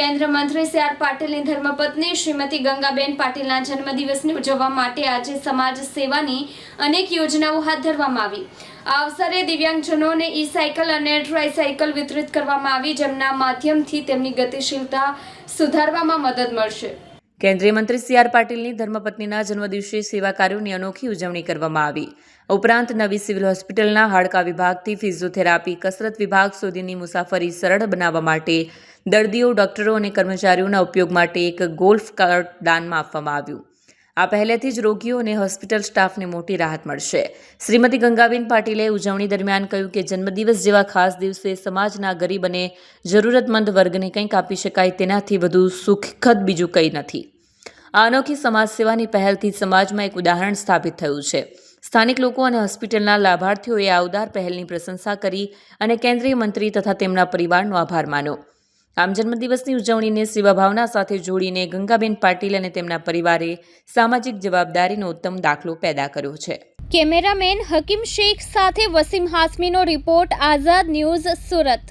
કેન્દ્રીય મંત્રી C R પાટીલની ધર્મપત્ની શ્રીમતી ગંગાબેન પાટીલના જન્મદિવસને ઉજવવા માટે આજે સમાજ સેવાની અનેક યોજનાઓ હાથ ધરવામાં આવી. આ અવસરે દિવ્યાંગજનોને ઈ સાયકલ અને ટ્રાયસાયકલ વિતરિત કરવામાં આવી, જેમના માધ્યમથી તેમની ગતિશીલતા સુધારવામાં મદદ મળશે. કેન્દ્રીય મંત્રી સી આર પાટીલની ધર્મપત્નીના જન્મદિવસે સેવા કાર્યોની અનોખી ઉજવણી કરવામાં આવી. ઉપરાંત નવી સિવિલ હોસ્પિટલના હાડકા વિભાગથી ફિઝિયોથેરાપી, કસરત વિભાગ સુધીની મુસાફરી સરળ બનાવવા માટે દર્દીઓ, ડોક્ટરો અને કર્મચારીઓના ઉપયોગ માટે એક ગોલ્ફ કાર્ટ દાનમાં આપવામાં આવ્યું. આ પહેલેથી જ રોગીઓ અને હોસ્પિટલ સ્ટાફને મોટી રાહત મળશે. શ્રીમતી ગંગાબેન પાટીલે ઉજવણી દરમિયાન કહ્યું કે જન્મદિવસ જેવા ખાસ દિવસે સમાજના ગરીબ અને જરૂરતમંદ વર્ગને કંઈક આપી શકાય તેનાથી વધુ સુખદ બીજું કંઈ નથી. આ અનોખી સમાજ સેવાની પહેલથી સમાજમાં એક ઉદાહરણ સ્થાપિત થયું છે. સ્થાનિક લોકો અને હોસ્પિટલના લાભાર્થીઓએ આ ઉદાર પહેલની પ્રશંસા કરી અને કેન્દ્રીય મંત્રી તથા તેમના પરિવારનો આભાર માન્યો. આમ જન્મદિવસની ઉજવણીને સેવાભાવના સાથે જોડીને ગંગાબેન પાટીલ અને તેમના પરિવારે સામાજિક જવાબદારીનો ઉત્તમ દાખલો પેદા કર્યો છે. કેમેરામેન હકીમ શેખ સાથે વસીમ હાસમીનો રિપોર્ટ, આઝાદ ન્યૂઝ સુરત.